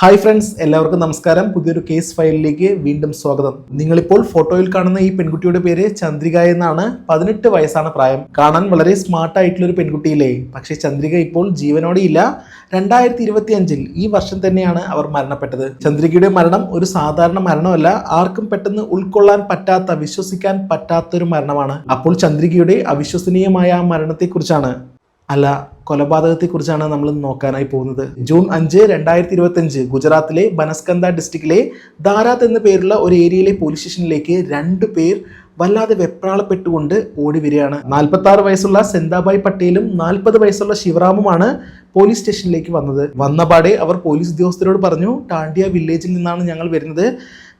Hi friends എല്ലാവർക്കും നമസ്കാരം. പുതിയൊരു കേസ് ഫയലിലേക്ക് വീണ്ടും സ്വാഗതം. നിങ്ങളിപ്പോൾ ഫോട്ടോയിൽ കാണുന്ന ഈ പെൺകുട്ടിയുടെ പേര് ചന്ദ്രിക എന്നാണ്. പതിനെട്ട് വയസ്സാണ് പ്രായം. കാണാൻ വളരെ സ്മാർട്ട് ആയിട്ടുള്ള ഒരു പെൺകുട്ടിയില്ലേ? പക്ഷേ ചന്ദ്രിക ഇപ്പോൾ ജീവനോടെ ഇല്ല. രണ്ടായിരത്തി ഇരുപത്തി അഞ്ചിൽ ഈ വർഷം തന്നെയാണ് അവർ മരണപ്പെട്ടത്. ചന്ദ്രികയുടെ മരണം ഒരു സാധാരണ മരണമല്ല. ആർക്കും പെട്ടെന്ന് ഉൾക്കൊള്ളാൻ പറ്റാത്ത വിശ്വസിക്കാൻ പറ്റാത്തൊരു മരണമാണ്. അപ്പോൾ ചന്ദ്രികയുടെ അവിശ്വസനീയമായ ആ മരണത്തെക്കുറിച്ചാണ് അല്ല കൊലപാതകത്തെക്കുറിച്ചാണ് നമ്മൾ നോക്കാനായി പോകുന്നത്. ജൂൺ അഞ്ച് രണ്ടായിരത്തി ഇരുപത്തി അഞ്ച് ഗുജറാത്തിലെ ബനസ്കന്ത ഡിസ്ട്രിക്റ്റിലെ ദാരാത്ത് എന്ന പേരുള്ള ഒരു ഏരിയയിലെ പോലീസ് സ്റ്റേഷനിലേക്ക് രണ്ട് പേർ വല്ലാതെ വെപ്രാളപ്പെട്ടുകൊണ്ട് ഓടി വരികയാണ്. നാൽപ്പത്തി വയസ്സുള്ള സെന്താബായ് പട്ടേലും നാൽപ്പത് വയസ്സുള്ള ശിവറാമുമാണ് പോലീസ് സ്റ്റേഷനിലേക്ക് വന്നത്. വന്നപാടെ അവർ പോലീസ് ഉദ്യോഗസ്ഥരോട് പറഞ്ഞു ടാണ്ടിയ വില്ലേജിൽ നിന്നാണ് ഞങ്ങൾ വരുന്നത്.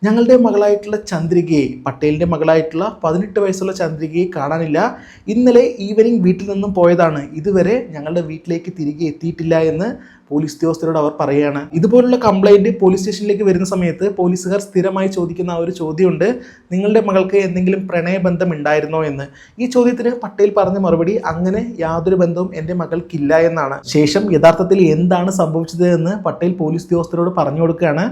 ഞങ്ങളുടെ മകളായിട്ടുള്ള ചന്ദ്രികയെ പട്ടേലിന്റെ മകളായിട്ടുള്ള പതിനെട്ട് വയസ്സുള്ള ചന്ദ്രികയെ കാണാനില്ല. ഇന്നലെ ഈവനിങ് വീട്ടിൽ നിന്നും പോയതാണ്. ഇതുവരെ ഞങ്ങളുടെ വീട്ടിലേക്ക് തിരികെ എത്തിയിട്ടില്ല എന്ന് പോലീസ് ഉദ്യോഗസ്ഥരോട് അവർ പറയുകയാണ്. ഇതുപോലുള്ള കംപ്ലൈന്റ് പോലീസ് സ്റ്റേഷനിലേക്ക് വരുന്ന സമയത്ത് പോലീസുകാർ സ്ഥിരമായി ചോദിക്കുന്ന ഒരു ചോദ്യമുണ്ട്. നിങ്ങളുടെ മകൾക്ക് എന്തെങ്കിലും പ്രണയബന്ധം ഉണ്ടായിരുന്നോ എന്ന്. ഈ ചോദ്യത്തിന് പട്ടേൽ പറഞ്ഞ മറുപടി അങ്ങനെ യാതൊരു ബന്ധവും എന്റെ മകൾക്കില്ല എന്നാണ്. ശേഷം യഥാർത്ഥത്തിൽ എന്താണ് സംഭവിച്ചത് എന്ന് പട്ടേൽ പോലീസ് ഉദ്യോഗസ്ഥരോട് പറഞ്ഞു കൊടുക്കുകയാണ്.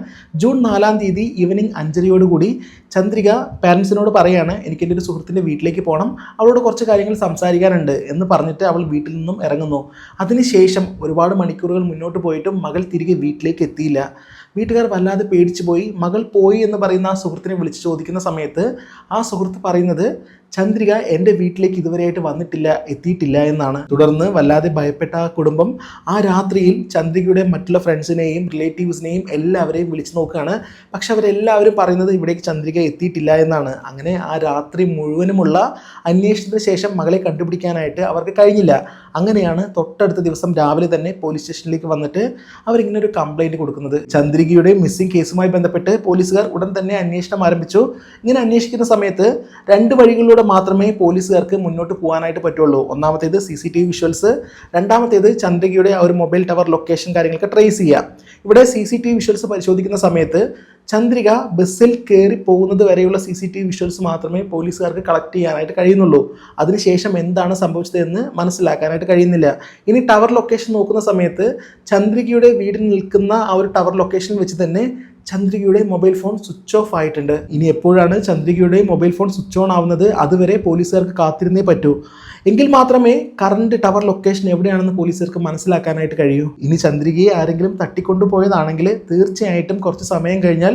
ജൂൺ നാലാം തീയതി ഈവനിങ് അഞ്ചരയോടുകൂടി ചന്ദ്രിക പാരൻസിനോട് പറയാണ് എനിക്ക് എന്റെ ഒരു സുഹൃത്തിന്റെ വീട്ടിലേക്ക് പോകണം അവളോട് കുറച്ച് കാര്യങ്ങൾ സംസാരിക്കാനുണ്ട് എന്ന് പറഞ്ഞിട്ട് അവൾ വീട്ടിൽ നിന്നും ഇറങ്ങുന്നു. അതിനുശേഷം ഒരുപാട് മണിക്കൂറുകൾ മുന്നോട്ട് പോയിട്ടും മകൾ തിരികെ വീട്ടിലേക്ക് എത്തിയില്ല. വീട്ടുകാർ വല്ലാതെ പേടിച്ചു പോയി. മകൾ പോയി എന്ന് പറയുന്ന ആ സുഹൃത്തിനെ വിളിച്ച് ചോദിക്കുന്ന സമയത്ത് ആ സുഹൃത്ത് പറയുന്നത് ചന്ദ്രിക എന്റെ വീട്ടിലേക്ക് ഇതുവരെയായിട്ട് വന്നിട്ടില്ല എത്തിയിട്ടില്ല എന്നാണ്. തുടർന്ന് വല്ലാതെ ഭയപ്പെട്ട കുടുംബം ആ രാത്രിയിൽ ചന്ദ്രികയുടെ മറ്റുള്ള ഫ്രണ്ട്സിനെയും റിലേറ്റീവ്സിനെയും എല്ലാവരെയും വിളിച്ചു നോക്കുകയാണ്. പക്ഷെ അവരെല്ലാവരും പറയുന്നത് ഇവിടേക്ക് ചന്ദ്രിക എത്തിയിട്ടില്ല എന്നാണ്. അങ്ങനെ ആ രാത്രി മുഴുവനുമുള്ള അന്വേഷണത്തിന് ശേഷം മകളെ കണ്ടുപിടിക്കാനായിട്ട് അവർക്ക് കഴിഞ്ഞില്ല. അങ്ങനെയാണ് തൊട്ടടുത്ത ദിവസം രാവിലെ തന്നെ പോലീസ് സ്റ്റേഷനിലേക്ക് വന്നിട്ട് അവരിങ്ങനെ ഒരു കംപ്ലൈന്റ് കൊടുക്കുന്നത്. ചന്ദ്രികയുടെ മിസ്സിംഗ് കേസുമായി ബന്ധപ്പെട്ട് പോലീസുകാർ ഉടൻ തന്നെ അന്വേഷണം ആരംഭിച്ചു. ഇങ്ങനെ അന്വേഷിക്കുന്ന സമയത്ത് രണ്ട് വഴികളിലൂടെ മാത്രമേ പോലീസുകാർക്ക് മുന്നോട്ട് പോകാനായിട്ട് പറ്റുള്ളൂ. ഒന്നാമത്തേത് C C T V visuals രണ്ടാമത്തേത് ചന്ദ്രികയുടെ ഒരു മൊബൈൽ ടവർ ലൊക്കേഷൻ കാര്യങ്ങളൊക്കെ ട്രേസ് ചെയ്യുക. ഇവിടെ C C T V visuals പരിശോധിക്കുന്ന സമയത്ത് ചന്ദ്രിക ബസ്സിൽ കയറി പോകുന്നത് വരെയുള്ള C C T V visuals മാത്രമേ പോലീസുകാർക്ക് കളക്ട് ചെയ്യാനായിട്ട് കഴിയുന്നുള്ളൂ. അതിനുശേഷം എന്താണ് സംഭവിച്ചതെന്ന് മനസ്സിലാക്കാനായിട്ട് കഴിയുന്നില്ല. ഇനി ടവർ ലൊക്കേഷൻ നോക്കുന്ന സമയത്ത് ചന്ദ്രികയുടെ വീടിന് നിൽക്കുന്ന ആ ഒരു ടവർ ലൊക്കേഷൻ വെച്ച് തന്നെ ചന്ദ്രികയുടെ മൊബൈൽ ഫോൺ സ്വിച്ച് ഓഫ് ആയിട്ടുണ്ട്. ഇനി എപ്പോഴാണ് ചന്ദ്രികയുടെ മൊബൈൽ ഫോൺ സ്വിച്ച് ഓൺ ആവുന്നത്? അതുവരെ പോലീസുകാർക്ക് കാത്തിരുന്നേ പറ്റൂ. എങ്കിൽ മാത്രമേ കറണ്ട് ടവർ ലൊക്കേഷൻ എവിടെയാണെന്ന് പോലീസുകാർക്ക് മനസ്സിലാക്കാനായിട്ട് കഴിയൂ. ഇനി ചന്ദ്രികയെ ആരെങ്കിലും തട്ടിക്കൊണ്ടുപോയതാണെങ്കിൽ തീർച്ചയായിട്ടും കുറച്ച് സമയം കഴിഞ്ഞാൽ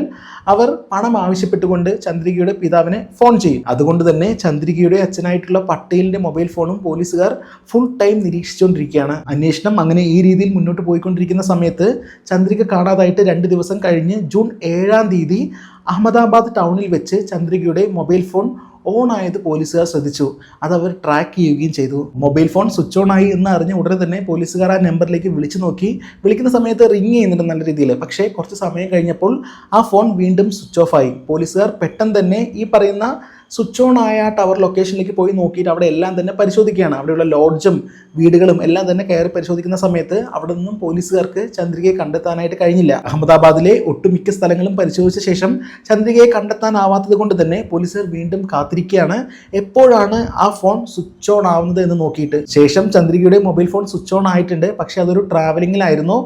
അവർ പണം ആവശ്യപ്പെട്ടുകൊണ്ട് ചന്ദ്രികയുടെ പിതാവിനെ ഫോൺ ചെയ്യും. അതുകൊണ്ട് തന്നെ ചന്ദ്രികയുടെ അച്ഛനായിട്ടുള്ള പട്ടേലിന്റെ മൊബൈൽ ഫോണും പോലീസുകാർ ഫുൾ ടൈം നിരീക്ഷിച്ചുകൊണ്ടിരിക്കുകയാണ്. അന്വേഷണം അങ്ങനെ ഈ രീതിയിൽ മുന്നോട്ട് പോയിക്കൊണ്ടിരിക്കുന്ന സമയത്ത് ചന്ദ്രിക കാണാതായിട്ട് രണ്ട് ദിവസം കഴിഞ്ഞ് ജൂൺ ഏഴാം തീയതി അഹമ്മദാബാദ് ടൗണിൽ വെച്ച് ചന്ദ്രികയുടെ മൊബൈൽ ഫോൺ ഓൺ ആയത് പോലീസുകാർ ശ്രദ്ധിച്ചു. അത് അവർ ട്രാക്ക് ചെയ്യുകയും ചെയ്തു. മൊബൈൽ ഫോൺ സ്വിച്ച് ഓൺ ആയി എന്ന് അറിഞ്ഞ ഉടനെ തന്നെ പോലീസുകാർ ആ നമ്പറിലേക്ക് വിളിച്ചു നോക്കി. വിളിക്കുന്ന സമയത്ത് റിങ് ചെയ്യുന്നുണ്ട് നല്ല രീതിയിൽ. പക്ഷേ കുറച്ച് സമയം കഴിഞ്ഞപ്പോൾ ആ ഫോൺ വീണ്ടും സ്വിച്ച് ഓഫ് ആയി. പോലീസുകാർ പെട്ടെന്ന് തന്നെ ഈ പറയുന്ന സ്വിച്ച് ഓൺ ആയ ടവർ ലൊക്കേഷനിലേക്ക് പോയി നോക്കിയിട്ട് അവിടെ എല്ലാം തന്നെ പരിശോധിക്കുകയാണ്. അവിടെയുള്ള ലോഡ്ജും വീടുകളും എല്ലാം തന്നെ കയറി പരിശോധിക്കുന്ന സമയത്ത് അവിടെ നിന്നും പോലീസുകാർക്ക് ചന്ദ്രികയെ കണ്ടെത്താനായിട്ട് കഴിഞ്ഞില്ല. അഹമ്മദാബാദിലെ ഒട്ടുമിക്ക സ്ഥലങ്ങളും പരിശോധിച്ച ശേഷം ചന്ദ്രികയെ കണ്ടെത്താനാവാത്തത് കൊണ്ട് തന്നെ പോലീസുകാർ വീണ്ടും കാത്തിരിക്കുകയാണ്. എപ്പോഴാണ് ആ ഫോൺ സ്വിച്ച് ഓൺ ആവുന്നത് എന്ന് നോക്കിയിട്ട്? ശേഷം ചന്ദ്രികയുടെ മൊബൈൽ ഫോൺ സ്വിച്ച് ഓൺ ആയിട്ടുണ്ട്. പക്ഷേ അതൊരു ട്രാവലിങ്ങിലായിരുന്നു.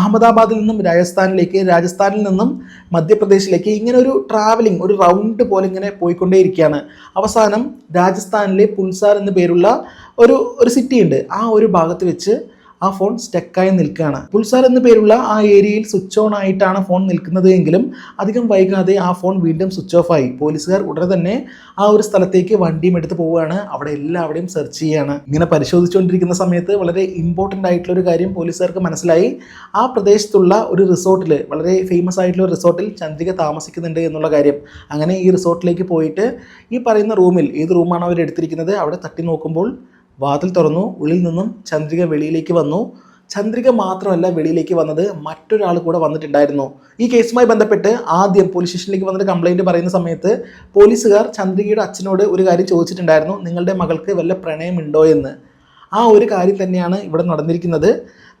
അഹമ്മദാബാദിൽ നിന്നും രാജസ്ഥാനിലേക്ക് രാജസ്ഥാനിൽ നിന്നും മധ്യപ്രദേശിലേക്ക് ഇങ്ങനെ ഒരു ട്രാവലിംഗ് ഒരു റൗണ്ട് പോലെ ഇങ്ങനെ പോയിക്കൊണ്ടേയിരിക്കുകയാണ്. അവസാനം രാജസ്ഥാനിലെ പുൽസാർ എന്ന് പേരുള്ള ഒരു ഒരു സിറ്റി ഉണ്ട്. ആ ഒരു ഭാഗത്ത് വെച്ച് ആ ഫോൺ സ്റ്റക്കായി നിൽക്കുകയാണ്. പുൽസാർ എന്ന പേരുള്ള ആ ഏരിയയിൽ സ്വിച്ച് ഓൺ ആയിട്ടാണ് ഫോൺ നിൽക്കുന്നത് എങ്കിലും അധികം വൈകാതെ ആ ഫോൺ വീണ്ടും സ്വിച്ച് ഓഫ് ആയി. പോലീസുകാർ ഉടനെ തന്നെ ആ ഒരു സ്ഥലത്തേക്ക് വണ്ടിയും എടുത്ത് പോവുകയാണ്. അവിടെ എല്ലാവിടെയും സെർച്ച് ചെയ്യുകയാണ്. ഇങ്ങനെ പരിശോധിച്ചുകൊണ്ടിരിക്കുന്ന സമയത്ത് വളരെ ഇമ്പോർട്ടന്റ് ആയിട്ടുള്ള ഒരു കാര്യം പോലീസുകാർക്ക് മനസ്സിലായി. ആ പ്രദേശത്തുള്ള ഒരു റിസോർട്ടിൽ വളരെ ഫേമസ് ആയിട്ടുള്ള ഒരു റിസോർട്ടിൽ ചന്ദ്രിക താമസിക്കുന്നുണ്ട് എന്നുള്ള കാര്യം. അങ്ങനെ ഈ റിസോർട്ടിലേക്ക് പോയിട്ട് ഈ പറയുന്ന റൂമിൽ ഏത് റൂമാണ് അവർ എടുത്തിരിക്കുന്നത്? അവിടെ തട്ടി നോക്കുമ്പോൾ വാതിൽ തുറന്നു ഉള്ളിൽ നിന്നും ചന്ദ്രിക വെളിയിലേക്ക് വന്നു. ചന്ദ്രിക മാത്രമല്ല വെളിയിലേക്ക് വന്നത് മറ്റൊരാൾ കൂടെ വന്നിട്ടുണ്ടായിരുന്നു. ഈ കേസുമായി ബന്ധപ്പെട്ട് ആദ്യം പോലീസ് സ്റ്റേഷനിലേക്ക് വന്നിട്ട് കംപ്ലൈന്റ് പറയുന്ന സമയത്ത് പോലീസുകാർ ചന്ദ്രികയുടെ അച്ഛനോട് ഒരു കാര്യം ചോദിച്ചിട്ടുണ്ടായിരുന്നു. നിങ്ങളുടെ മകൾക്ക് വല്ല പ്രണയമുണ്ടോ എന്ന്. ആ ഒരു കാര്യം തന്നെയാണ് ഇവിടെ നടന്നിരിക്കുന്നത്.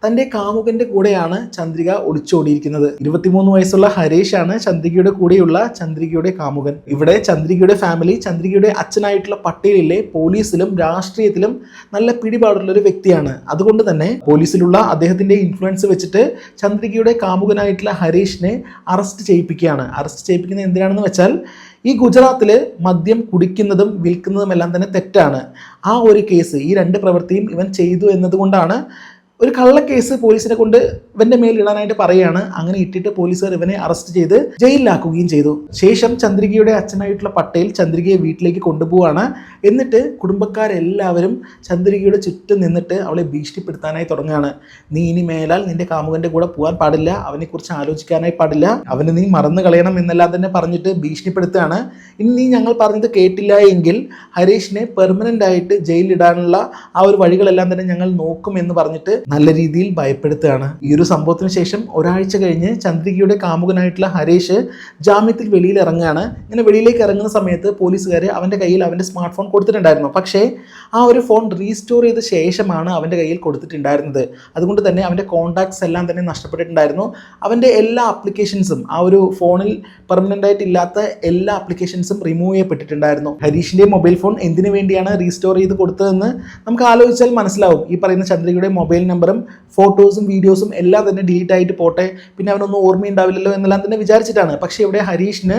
തന്റെ കാമുകന്റെ കൂടെയാണ് ചന്ദ്രിക ഒളിച്ചോടിയിരിക്കുന്നത്. ഇരുപത്തിമൂന്ന് വയസ്സുള്ള ഹരീഷ് ആണ് ചന്ദ്രികയുടെ കൂടെയുള്ള ചന്ദ്രികയുടെ കാമുകൻ. ഇവിടെ ചന്ദ്രികയുടെ ഫാമിലി ചന്ദ്രികയുടെ അച്ഛനായിട്ടുള്ള പട്ടേലിലെ പോലീസിലും രാഷ്ട്രീയത്തിലും നല്ല പിടിപാടുള്ള ഒരു വ്യക്തിയാണ്. അതുകൊണ്ട് തന്നെ പോലീസിലുള്ള അദ്ദേഹത്തിന്റെ ഇൻഫ്ലുവൻസ് വെച്ചിട്ട് ചന്ദ്രികയുടെ കാമുകനായിട്ടുള്ള ഹരീഷിനെ അറസ്റ്റ് ചെയ്യിപ്പിക്കുകയാണ്. അറസ്റ്റ് ചെയ്യിപ്പിക്കുന്നത് എന്തിനാണെന്ന് വെച്ചാൽ ഈ ഗുജറാത്തിൽ മദ്യം കുടിക്കുന്നതും വിൽക്കുന്നതും എല്ലാം തന്നെ തെറ്റാണ്. ആ ഒരു കേസ് ഈ രണ്ട് പ്രവൃത്തിയും ഇവൻ ചെയ്തു എന്നതുകൊണ്ടാണ് ഒരു കള്ളക്കേസ് പോലീസിനെ കൊണ്ട് ഇവന്റെ മേൽ ഇടാനായിട്ട് പറയുകയാണ് അങ്ങനെ ഇട്ടിട്ട് പോലീസുകാർ ഇവനെ അറസ്റ്റ് ചെയ്ത് ജയിലിലാക്കുകയും ചെയ്തു. ശേഷം ചന്ദ്രികയുടെ അച്ഛനായിട്ടുള്ള പട്ടേൽ ചന്ദ്രികയെ വീട്ടിലേക്ക് കൊണ്ടുപോവാണ്. എന്നിട്ട് കുടുംബക്കാരെല്ലാവരും ചന്ദ്രികയുടെ ചുറ്റും നിന്നിട്ട് അവളെ ഭീഷണിപ്പെടുത്താനായി തുടങ്ങുകയാണ്. നീ ഇനി മേലാൽ നിന്റെ കാമുകന്റെ കൂടെ പോകാൻ പാടില്ല അവനെക്കുറിച്ച് ആലോചിക്കാനായി പാടില്ല അവനെ നീ മറന്നു കളയണം എന്നെല്ലാം തന്നെ പറഞ്ഞിട്ട് ഭീഷണിപ്പെടുത്തുകയാണ്. ഇനി നീ ഞങ്ങൾ പറഞ്ഞത് കേട്ടില്ല എങ്കിൽ ഹരീഷിനെ പെർമനന്റ് ആയിട്ട് ജയിലിടാനുള്ള ആ ഒരു വഴികളെല്ലാം തന്നെ ഞങ്ങൾ നോക്കും എന്ന് പറഞ്ഞിട്ട് നല്ല രീതിയിൽ ഭയപ്പെടുത്തുകയാണ്. ഈ ഒരു സംഭവത്തിന് ശേഷം ഒരാഴ്ച കഴിഞ്ഞ് ചന്ദ്രികയുടെ കാമുകനായിട്ടുള്ള ഹരീഷ് ജാമ്യത്തിൽ വെളിയിൽ ഇറങ്ങുകയാണ് ഇങ്ങനെ വെളിയിലേക്ക് ഇറങ്ങുന്ന സമയത്ത് പോലീസുകാർ അവന്റെ കയ്യിൽ അവന്റെ സ്മാർട്ട് ഫോൺ കൊടുത്തിട്ടുണ്ടായിരുന്നു. പക്ഷേ ആ ഒരു ഫോൺ റീസ്റ്റോർ ചെയ്ത ശേഷമാണ് അവന്റെ കയ്യിൽ കൊടുത്തിട്ടുണ്ടായിരുന്നത്. അതുകൊണ്ട് തന്നെ അവന്റെ കോൺടാക്ട്സ് എല്ലാം തന്നെ നഷ്ടപ്പെട്ടിട്ടുണ്ടായിരുന്നു. അവന്റെ എല്ലാ ആപ്ലിക്കേഷൻസും ആ ഒരു ഫോണിൽ പെർമനന്റ് ആയിട്ടില്ലാത്ത എല്ലാ ആപ്ലിക്കേഷൻസും റിമൂവ് ചെയ്യപ്പെട്ടിട്ടുണ്ടായിരുന്നു. ഹരീഷിന്റെ മൊബൈൽ ഫോൺ എന്തിനു വേണ്ടിയാണ് റീസ്റ്റോർ ചെയ്ത് കൊടുത്തതെന്ന് നമുക്ക് ആലോചിച്ചാൽ മനസ്സിലാവും. ഈ പറയുന്ന ചന്ദ്രികയുടെ മൊബൈൽ നമ്പറും ഫോട്ടോസും വീഡിയോസും എല്ലാം തന്നെ ഡിലീറ്റ് ആയിട്ട് പോട്ടെ. പിന്നെ അവനൊന്നും ഓർമ്മയുണ്ടാവില്ലല്ലോ എന്നെല്ലാം തന്നെ വിചാരിച്ചിട്ടാണ്. പക്ഷേ ഇവിടെ ഹരീഷിന്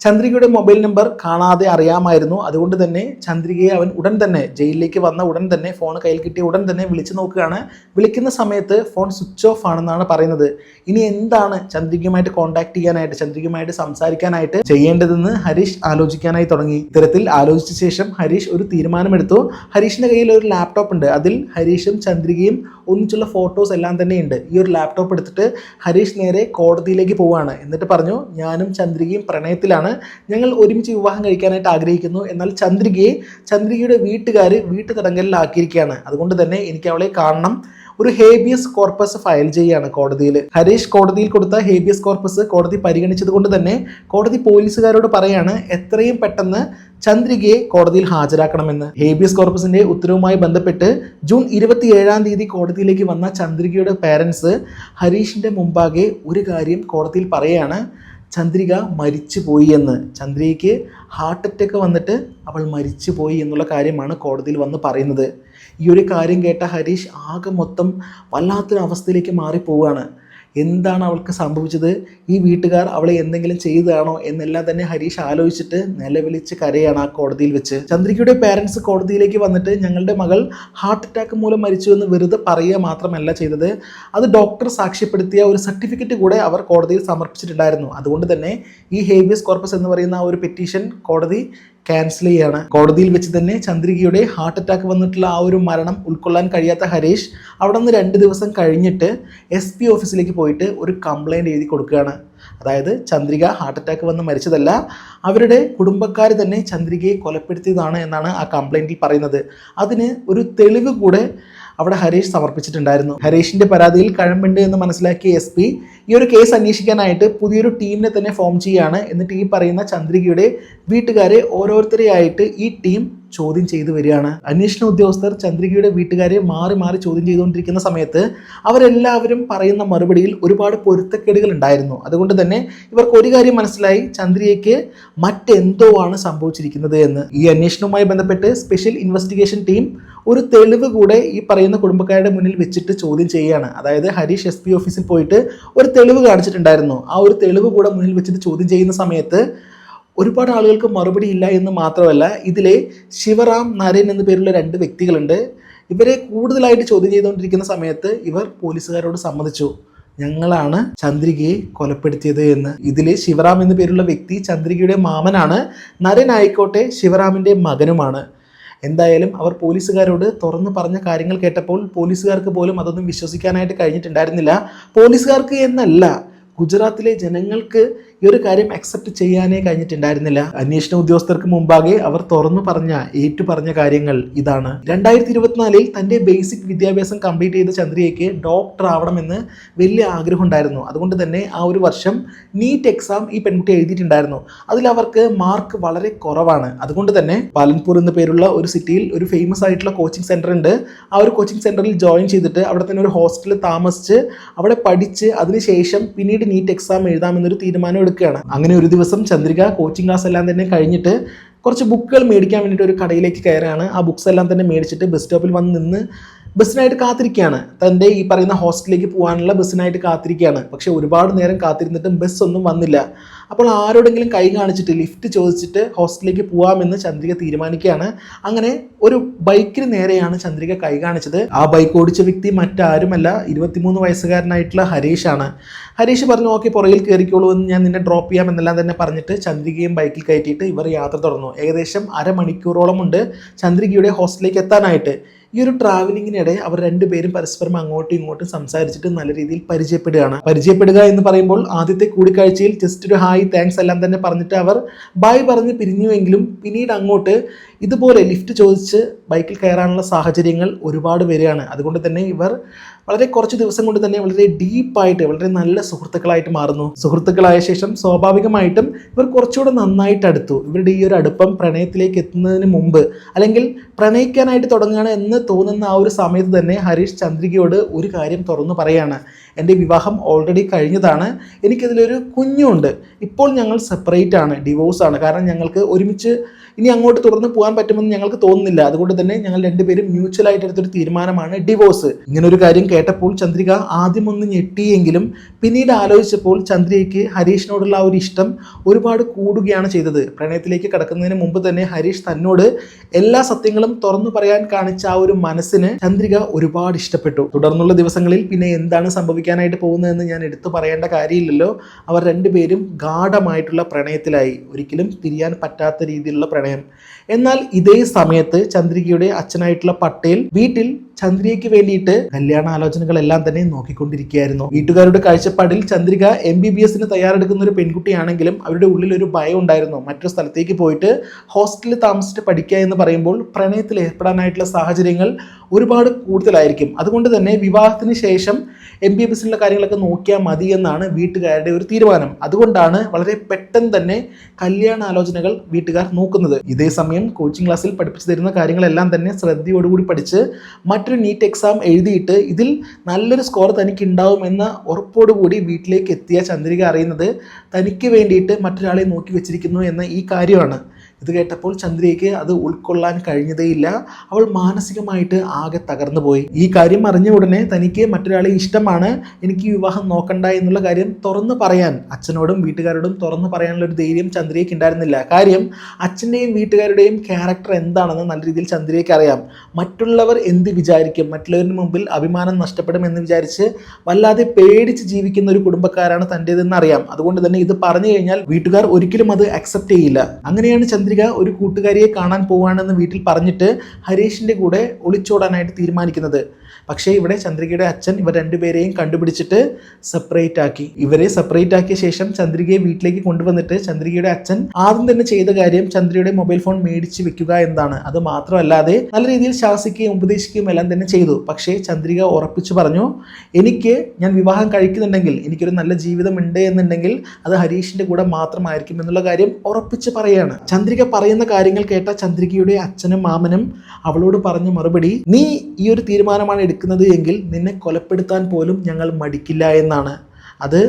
ചന്ദ്രികയുടെ മൊബൈൽ നമ്പർ കാണാതെ അറിയാമായിരുന്നു. അതുകൊണ്ട് തന്നെ ചന്ദ്രികയെ അവൻ ഉടൻ തന്നെ ജയിലിലേക്ക് വന്ന ഉടൻ തന്നെ ഫോൺ കയ്യിൽ കിട്ടിയ ഉടൻ തന്നെ വിളിച്ചു നോക്കുകയാണ്. വിളിക്കുന്ന സമയത്ത് ഫോൺ സ്വിച്ച് ഓഫ് ആണെന്നാണ് പറയുന്നത്. ഇനി എന്താണ് ചന്ദ്രികയുമായിട്ട് കോൺടാക്ട് ചെയ്യാനായിട്ട് ചന്ദ്രികയുമായിട്ട് സംസാരിക്കാനായിട്ട് ചെയ്യേണ്ടതെന്ന് ഹരീഷ് ആലോചിക്കാനായി തുടങ്ങി. ഇത്തരത്തിൽ ആലോചിച്ച ശേഷം ഹരീഷ് ഒരു തീരുമാനമെടുത്തു. ഹരീഷിന്റെ കയ്യിൽ ഒരു ലാപ്ടോപ്പ് ഉണ്ട്. അതിൽ ഹരീഷും ചന്ദ്രികയും ഒന്നിച്ചുള്ള ഫോട്ടോസ് എല്ലാം തന്നെ ഉണ്ട് ഈ ഒരു ലാപ്ടോപ്പ് എടുത്തിട്ട് ഹരീഷ് നേരെ കോടതിയിലേക്ക് പോവുകയാണ് എന്നിട്ട് പറഞ്ഞു ഞാനും ചന്ദ്രികയും പ്രണയത്തിലാണ്. ഞങ്ങൾ ഒരുമിച്ച് വിവാഹം കഴിക്കാനായിട്ട് ആഗ്രഹിക്കുന്നു. എന്നാൽ ചന്ദ്രികയെ ചന്ദ്രികയുടെ വീട്ടുകാർ വീട്ടു തടങ്കലിലാക്കിയിരിക്കുകയാണ് അതുകൊണ്ട് തന്നെ എനിക്ക് അവളെ കാണണം. ഒരു ഹേബിയസ് കോർപ്പസ് ഫയൽ ചെയ്യുകയാണ് കോടതിയിൽ ഹരീഷ് കോടതിയിൽ കൊടുത്ത ഹേബിയസ് കോർപ്പസ് കോടതി പരിഗണിച്ചത് കൊണ്ട് തന്നെ കോടതി പോലീസുകാരോട് പറയാണ് എത്രയും പെട്ടെന്ന് ചന്ദ്രികയെ കോടതിയിൽ ഹാജരാക്കണമെന്ന്. ഹേബിയസ് കോർപ്പസിന്റെ ഉത്തരവുമായി ബന്ധപ്പെട്ട് ജൂൺ ഇരുപത്തിയേഴാം തീയതി കോടതിയിലേക്ക് വന്ന ചന്ദ്രികയുടെ പേരൻസ് ഹരീഷിന്റെ മുമ്പാകെ ഒരു കാര്യം കോടതിയിൽ പറയാണ്. ചന്ദ്രിക മരിച്ചു പോയി എന്ന്. ചന്ദ്രികയ്ക്ക് ഹാർട്ട് അറ്റാക്ക് വന്നിട്ട് അവൾ മരിച്ചു പോയി എന്നുള്ള കാര്യമാണ് കോടതിയിൽ വന്ന് പറയുന്നത്. ഈ ഒരു കാര്യം കേട്ട ഹരീഷ് ആകെ മൊത്തം വല്ലാത്തൊരു അവസ്ഥയിലേക്ക് മാറിപ്പോവുകയാണ്. എന്താണ് അവൾക്ക് സംഭവിച്ചത്? ഈ വീട്ടുകാർ അവളെ എന്തെങ്കിലും ചെയ്തതാണോ? എന്നെല്ലാം തന്നെ ഹരീഷ് ആലോചിച്ചിട്ട് നിലവിളിച്ച് കരയാണ് ആ കോടതിയിൽ വെച്ച്. ചന്ദ്രികയുടെ പേരൻസ് കോടതിയിലേക്ക് വന്നിട്ട് ഞങ്ങളുടെ മകൾ ഹാർട്ട് അറ്റാക്ക് മൂലം മരിച്ചു എന്ന് വെറുതെ പറയുക മാത്രമല്ല ചെയ്തത്. അത് ഡോക്ടർ സാക്ഷ്യപ്പെടുത്തിയ ഒരു സർട്ടിഫിക്കറ്റ് കൂടെ അവർ കോടതിയിൽ സമർപ്പിച്ചിട്ടുണ്ടായിരുന്നു. അതുകൊണ്ട് തന്നെ ഈ ഹേബിയസ് കോർപ്പസ് എന്ന് പറയുന്ന ആ ഒരു പെറ്റീഷൻ കോടതി ക്യാൻസൽ ചെയ്യാണ്. കോടതിയിൽ വെച്ച് തന്നെ ചന്ദ്രികയുടെ ഹാർട്ട് അറ്റാക്ക് വന്നിട്ടുള്ള ആ ഒരു മരണം ഉൾക്കൊള്ളാൻ കഴിയാത്ത ഹരീഷ് അവിടെ നിന്ന് രണ്ട് ദിവസം കഴിഞ്ഞിട്ട് എസ് പി ഓഫീസിലേക്ക് പോയിട്ട് ഒരു കംപ്ലൈന്റ് എഴുതി കൊടുക്കുകയാണ്. അതായത് ചന്ദ്രിക ഹാർട്ട് അറ്റാക്ക് വന്ന് മരിച്ചതല്ല അവരുടെ കുടുംബക്കാർ തന്നെ ചന്ദ്രികയെ കൊലപ്പെടുത്തിയതാണ് എന്നാണ് ആ കംപ്ലൈന്റിൽ പറയുന്നത്. അതിന് ഒരു തെളിവ് കൂടെ അവിടെ ഹരീഷ് സമർപ്പിച്ചിട്ടുണ്ടായിരുന്നു. ഹരീഷിന്റെ പരാതിയിൽ കഴമ്പുണ്ട് എന്ന് മനസ്സിലാക്കിയ എസ് പി ഈ ഒരു കേസ് അന്വേഷിക്കാനായിട്ട് പുതിയൊരു ടീമിനെ തന്നെ ഫോം ചെയ്യുകയാണ് എന്നിട്ട് ഈ പറയുന്ന ചന്ദ്രികയുടെ വീട്ടുകാരെ ഓരോരുത്തരെയായിട്ട് ഈ ടീം ചോദ്യം ചെയ്തു വരികയാണ്. അന്വേഷണ ഉദ്യോഗസ്ഥർ ചന്ദ്രികയുടെ വീട്ടുകാരെ മാറി മാറി ചോദ്യം ചെയ്തുകൊണ്ടിരിക്കുന്ന സമയത്ത് അവരെല്ലാവരും പറയുന്ന മറുപടിയിൽ ഒരുപാട് പൊരുത്തക്കേടുകൾ ഉണ്ടായിരുന്നു. അതുകൊണ്ട് തന്നെ ഇവർക്ക് ഒരു കാര്യം മനസ്സിലായി. ചന്ദ്രികയ്ക്ക് മറ്റെന്തോ ആണ് സംഭവിച്ചിരിക്കുന്നത് എന്ന്. ഈ അന്വേഷണവുമായി ബന്ധപ്പെട്ട് സ്പെഷ്യൽ ഇൻവെസ്റ്റിഗേഷൻ ടീം ഒരു തെളിവ് കൂടെ ഈ പറയുന്ന കുടുംബക്കാരുടെ മുന്നിൽ വെച്ചിട്ട് ചോദ്യം ചെയ്യുകയാണ്. അതായത് ഹരീഷ് എസ് പി ഓഫീസിൽ പോയിട്ട് ഒരു തെളിവ് കാണിച്ചിട്ടുണ്ടായിരുന്നു. ആ ഒരു തെളിവ് കൂടെ മുന്നിൽ വെച്ചിട്ട് ചോദ്യം ചെയ്യുന്ന സമയത്ത് ഒരുപാട് ആളുകൾക്ക് മറുപടി ഇല്ല എന്ന് മാത്രമല്ല ഇതിലെ ശിവറാം നരൻ എന്ന പേരുള്ള രണ്ട് വ്യക്തികളുണ്ട്. ഇവരെ കൂടുതലായിട്ട് ചോദ്യം ചെയ്തുകൊണ്ടിരിക്കുന്ന സമയത്ത് ഇവർ പോലീസുകാരോട് സമ്മതിച്ചു. ഞങ്ങളാണ് ചന്ദ്രികയെ കൊലപ്പെടുത്തിയത് എന്ന്. ഇതിൽ ശിവറാം എന്ന പേരുള്ള വ്യക്തി ചന്ദ്രികയുടെ മാമനാണ്. നരൻ ആയിക്കോട്ടെ ശിവറാമിന്റെ മകനുമാണ്. എന്തായാലും അവർ പോലീസുകാരോട് തുറന്നു പറഞ്ഞ കാര്യങ്ങൾ കേട്ടപ്പോൾ പോലീസുകാർക്ക് പോലും അതൊന്നും വിശ്വസിക്കാനായിട്ട് കഴിഞ്ഞിട്ടുണ്ടായിരുന്നില്ല. പോലീസുകാർക്ക് എന്നല്ല ഗുജറാത്തിലെ ജനങ്ങൾക്ക് ഈ ഒരു കാര്യം അക്സെപ്റ്റ് ചെയ്യാനേ കഴിഞ്ഞിട്ടുണ്ടായിരുന്നില്ല. അന്വേഷണ ഉദ്യോഗസ്ഥർക്ക് മുമ്പാകെ അവർ തുറന്നു പറഞ്ഞ ഏറ്റു പറഞ്ഞ കാര്യങ്ങൾ ഇതാണ്. രണ്ടായിരത്തി ഇരുപത്തിനാലിൽ തന്റെ ബേസിക് വിദ്യാഭ്യാസം കംപ്ലീറ്റ് ചെയ്ത ചന്ദ്രികയ്ക്ക് ഡോക്ടർ ആവണമെന്ന് വലിയ ആഗ്രഹം ഉണ്ടായിരുന്നു അതുകൊണ്ട് തന്നെ ആ ഒരു വർഷം നീറ്റ് എക്സാം ഈ പെൺകുട്ടി എഴുതിയിട്ടുണ്ടായിരുന്നു. അതിൽ അവർക്ക് മാർക്ക് വളരെ കുറവാണ്. അതുകൊണ്ട് തന്നെ പാലൻപൂർ എന്ന പേരുള്ള ഒരു സിറ്റിയിൽ ഒരു ഫേമസ് ആയിട്ടുള്ള കോച്ചിങ് സെന്റർ ഉണ്ട്. ആ ഒരു കോച്ചിങ് സെന്ററിൽ ജോയിൻ ചെയ്തിട്ട് അവിടെ തന്നെ ഒരു ഹോസ്റ്റലിൽ താമസിച്ച് അവിടെ പഠിച്ച് അതിനുശേഷം പിന്നീട് നീറ്റ് എക്സാം എഴുതാമെന്നൊരു തീരുമാനം എടുക്കുകയാണ്. അങ്ങനെ ഒരു ദിവസം ചന്ദ്രിക കോച്ചിങ് ക്ലാസ് എല്ലാം തന്നെ കഴിഞ്ഞിട്ട് കുറച്ച് ബുക്കുകൾ മേടിക്കാൻ വേണ്ടിയിട്ട് ഒരു കടയിലേക്ക് കയറുകയാണ്. ആ ബുക്സ് എല്ലാം തന്നെ മേടിച്ചിട്ട് ബസ് സ്റ്റോപ്പിൽ വന്ന് നിന്ന് ബസ്സിനായിട്ട് കാത്തിരിക്കുകയാണ്. തന്റെ ഈ പറയുന്ന ഹോസ്റ്റലിലേക്ക് പോകാനുള്ള ബസ്സിനായിട്ട് കാത്തിരിക്കുകയാണ്. പക്ഷേ ഒരുപാട് നേരം കാത്തിരുന്നിട്ടും ബസ് ഒന്നും വന്നില്ല. അപ്പോൾ ആരോടെങ്കിലും കൈ കാണിച്ചിട്ട് ലിഫ്റ്റ് ചോദിച്ചിട്ട് ഹോസ്റ്റലിലേക്ക് പോവാമെന്ന് ചന്ദ്രിക തീരുമാനിക്കുകയാണ്. അങ്ങനെ ഒരു ബൈക്കിന് നേരെയാണ് ചന്ദ്രിക കൈ കാണിച്ചത്. ആ ബൈക്ക് ഓടിച്ച വ്യക്തി മറ്റാരുമല്ല ഇരുപത്തിമൂന്ന് വയസ്സുകാരനായിട്ടുള്ള ആണ് ഹരീഷ് പറഞ്ഞു ഓക്കെ പുറകിൽ കയറിക്കോളൂ എന്ന് ഞാൻ നിന്നെ ഡ്രോപ്പ് ചെയ്യാം എന്നെല്ലാം തന്നെ പറഞ്ഞിട്ട് ചന്ദ്രികയും ബൈക്കിൽ കയറ്റിയിട്ട് ഇവർ യാത്ര തുടർന്നു. ഏകദേശം അരമണിക്കൂറോളം ഉണ്ട് ചന്ദ്രികയുടെ ഹോസ്റ്റലിലേക്ക് എത്താനായിട്ട്. ഈ ഒരു ട്രാവലിങ്ങിനിടെ അവർ രണ്ടുപേരും പരസ്പരം അങ്ങോട്ടും ഇങ്ങോട്ടും സംസാരിച്ചിട്ട് നല്ല രീതിയിൽ പരിചയപ്പെടുകയാണ്. പരിചയപ്പെടുക എന്ന് പറയുമ്പോൾ ആദ്യത്തെ കൂടിക്കാഴ്ചയിൽ ജസ്റ്റ് ഒരു ഹായ് താങ്ക്സ് എല്ലാം തന്നെ പറഞ്ഞിട്ട് അവർ ബൈ പറഞ്ഞ് പിരിഞ്ഞുവെങ്കിലും പിന്നീട് അങ്ങോട്ട് ഇതുപോലെ ലിഫ്റ്റ് ചോദിച്ച് ബൈക്കിൽ കയറാനുള്ള സാഹചര്യങ്ങൾ ഒരുപാട് വരികയാണ്. അതുകൊണ്ട് തന്നെ ഇവർ വളരെ കുറച്ച് ദിവസം കൊണ്ട് തന്നെ വളരെ ഡീപ്പായിട്ട് വളരെ നല്ല സുഹൃത്തുക്കളായിട്ട് മാറുന്നു. സുഹൃത്തുക്കളായ ശേഷം സ്വാഭാവികമായിട്ടും ഇവർ കുറച്ചുകൂടെ നന്നായിട്ട് അടുത്തു. ഇവരുടെ ഈ ഒരു അടുപ്പം പ്രണയത്തിലേക്ക് എത്തുന്നതിന് മുമ്പ് അല്ലെങ്കിൽ പ്രണയിക്കാനായിട്ട് തുടങ്ങുകയാണ് എന്ന് തോന്നുന്ന ആ ഒരു സമയത്ത് തന്നെ ഹരീഷ് ചന്ദ്രികയോട് ഒരു കാര്യം തുറന്നു പറയാണ്. എന്റെ വിവാഹം ഓൾറെഡി കഴിഞ്ഞതാണ്. എനിക്കതിലൊരു കുഞ്ഞുണ്ട്. ഇപ്പോൾ ഞങ്ങൾ സെപ്പറേറ്റ് ആണ് ഡിവോഴ്സാണ് കാരണം ഞങ്ങൾക്ക് ഒരുമിച്ച് ഇനി അങ്ങോട്ട് തുടർന്ന് പോകാൻ പറ്റുമെന്ന് ഞങ്ങൾക്ക് തോന്നുന്നില്ല. അതുകൊണ്ട് തന്നെ ഞങ്ങൾ രണ്ടുപേരും മ്യൂച്വൽ ആയിട്ട് എടുത്തൊരു തീരുമാനമാണ് ഡിവോഴ്സ് ഇങ്ങനെ ഒരു കാര്യം കേട്ടപ്പോൾ ചന്ദ്രിക ആദ്യം ഒന്ന് ഞെട്ടിയെങ്കിലും പിന്നീട് ആലോചിച്ചപ്പോൾ ചന്ദ്രികയ്ക്ക് ഹരീഷിനോടുള്ള ആ ഒരു ഇഷ്ടം ഒരുപാട് കൂടുകയാണ് ചെയ്തത്. പ്രണയത്തിലേക്ക് കടക്കുന്നതിന് മുമ്പ് തന്നെ ഹരീഷ് തന്നോട് എല്ലാ സത്യങ്ങളും തുറന്നു പറയാൻ കാണിച്ച ആ ഒരു മനസ്സിന് ചന്ദ്രിക ഒരുപാട് ഇഷ്ടപ്പെട്ടു. തുടർന്നുള്ള ദിവസങ്ങളിൽ പിന്നെ എന്താണ് സംഭവിക്കാനായിട്ട് പോകുന്നതെന്ന് ഞാൻ എടുത്തു പറയേണ്ട കാര്യമില്ലല്ലോ. അവർ രണ്ടുപേരും ഗാഠമായിട്ടുള്ള പ്രണയത്തിലായി. ഒരിക്കലും തിരിയാൻ പറ്റാത്ത രീതിയിലുള്ള പ്രണയം എന്നാൽ ഇതേ സമയത്ത് ചന്ദ്രികയുടെ അച്ഛനായിട്ടുള്ള പട്ടേൽ വീട്ടിൽ ചന്ദ്രികയ്ക്ക് വേണ്ടിയിട്ട് കല്യാണ ആലോചനകളെല്ലാം തന്നെ നോക്കിക്കൊണ്ടിരിക്കുകയായിരുന്നു. വീട്ടുകാരുടെ കാഴ്ചപ്പാടിൽ ചന്ദ്രിക എം ബി ബി എസിന് തയ്യാറെടുക്കുന്ന ഒരു പെൺകുട്ടിയാണെങ്കിലും അവരുടെ ഉള്ളിൽ ഒരു ഭയം ഉണ്ടായിരുന്നു. മറ്റൊരു സ്ഥലത്തേക്ക് പോയിട്ട് ഹോസ്റ്റലിൽ താമസിച്ചിട്ട് പഠിക്കുക എന്ന് പറയുമ്പോൾ പ്രണയത്തിൽ ഏർപ്പെടാനായിട്ടുള്ള സാഹചര്യങ്ങൾ ഒരുപാട് കൂടുതലായിരിക്കും. അതുകൊണ്ട് തന്നെ വിവാഹത്തിന് ശേഷം എം ബി ബി എസിനുള്ള കാര്യങ്ങളൊക്കെ നോക്കിയാൽ മതി എന്നാണ് വീട്ടുകാരുടെ ഒരു തീരുമാനം. അതുകൊണ്ടാണ് വളരെ പെട്ടെന്ന് തന്നെ കല്യാണ ആലോചനകൾ വീട്ടുകാർ നോക്കുന്നത്. ഇതേ സമയം കോച്ചിങ് ക്ലാസ്സിൽ പഠിപ്പിച്ചു തരുന്ന കാര്യങ്ങളെല്ലാം തന്നെ ശ്രദ്ധയോടുകൂടി പഠിച്ച് മറ്റൊരു നീറ്റ് എക്സാം എഴുതിയിട്ട് ഇതിൽ നല്ലൊരു സ്കോർ തനിക്ക് ഉണ്ടാവും എന്ന ഉറപ്പോടുകൂടി വീട്ടിലേക്ക് എത്തിയ ചന്ദ്രിക അറിയുന്നത് തനിക്ക് വേണ്ടിയിട്ട് മറ്റൊരാളെ നോക്കി വെച്ചിരിക്കുന്നു എന്ന ഈ കാര്യമാണ്. ഇത് കേട്ടപ്പോൾ ചന്ദ്രയ്ക്ക് അത് ഉൾക്കൊള്ളാൻ കഴിഞ്ഞതേയില്ല. അവൾ മാനസികമായിട്ട് ആകെ തകർന്നു പോയി ഈ കാര്യം അറിഞ്ഞ ഉടനെ തനിക്ക് മറ്റൊരാളെ ഇഷ്ടമാണ്. എനിക്ക് വിവാഹം നോക്കണ്ട എന്നുള്ള കാര്യം തുറന്നു പറയാൻ അച്ഛനോടും വീട്ടുകാരോടും തുറന്നു പറയാനുള്ള ഒരു ധൈര്യം ചന്ദ്രയ്ക്ക് ഉണ്ടായിരുന്നില്ല. കാര്യം അച്ഛന്റെയും വീട്ടുകാരുടെയും ക്യാരക്ടർ എന്താണെന്ന് നല്ല രീതിയിൽ ചന്ദ്രയ്ക്ക് അറിയാം. മറ്റുള്ളവർ എന്ത് വിചാരിക്കും? മറ്റുള്ളവരുടെ മുമ്പിൽ അഭിമാനം നഷ്ടപ്പെടും എന്ന് വിചാരിച്ച് വല്ലാതെ പേടിച്ച് ജീവിക്കുന്ന ഒരു കുടുംബക്കാരാണ് തന്റേതെന്ന് അറിയാം. അതുകൊണ്ട് തന്നെ ഇത് പറഞ്ഞു കഴിഞ്ഞാൽ വീട്ടുകാർ ഒരിക്കലും അത് അക്സെപ്റ്റ് ചെയ്യില്ല. അങ്ങനെയാണ് ചന്ദ്രിക ഒരു കൂട്ടുകാരിയെ കാണാൻ പോവാണെന്ന് വീട്ടിൽ പറഞ്ഞിട്ട് ഹരീഷിന്റെ കൂടെ ഒളിച്ചോടാനായിട്ട് തീരുമാനിക്കുന്നത്. പക്ഷേ ഇവിടെ ചന്ദ്രികയുടെ അച്ഛൻ ഇവർ രണ്ടുപേരെയും കണ്ടുപിടിച്ചിട്ട് സെപ്പറേറ്റ് ആക്കി. ഇവരെ സെപ്പറേറ്റ് ആക്കിയ ശേഷം ചന്ദ്രികയെ വീട്ടിലേക്ക് കൊണ്ടുവന്നിട്ട് ചന്ദ്രികയുടെ അച്ഛൻ ആദ്യം തന്നെ ചെയ്ത കാര്യം ചന്ദ്രയുടെ മൊബൈൽ ഫോൺ മേടിച്ച് വെക്കുക എന്നതാണ് അത് മാത്രമല്ലാതെ നല്ല രീതിയിൽ ശാസിക്കുകയും ഉപദേശിക്കുകയും എല്ലാം തന്നെ ചെയ്തു. പക്ഷേ ചന്ദ്രിക ഉറപ്പിച്ചു പറഞ്ഞു എനിക്ക് ഞാൻ വിവാഹം കഴിക്കുന്നുണ്ടെങ്കിൽ എനിക്കൊരു നല്ല ജീവിതമുണ്ട് എന്നുണ്ടെങ്കിൽ അത് ഹരീഷിന്റെ കൂടെ മാത്രമായിരിക്കും എന്നുള്ള കാര്യം ഉറപ്പിച്ച് പറയാണ്. ചന്ദ്രിക പറയുന്ന കാര്യങ്ങൾ കേട്ട ചന്ദ്രികയുടെ അച്ഛനും മാമനും അവളോട് പറഞ്ഞ മറുപടി നീ ഈ ഒരു തീരുമാനമാണ് എടുക്കുന്നത് എങ്കിൽ നിന്നെ കൊലപ്പെടുത്താൻ പോലും ഞങ്ങൾ മടിക്കില്ല എന്നാണ്. അത്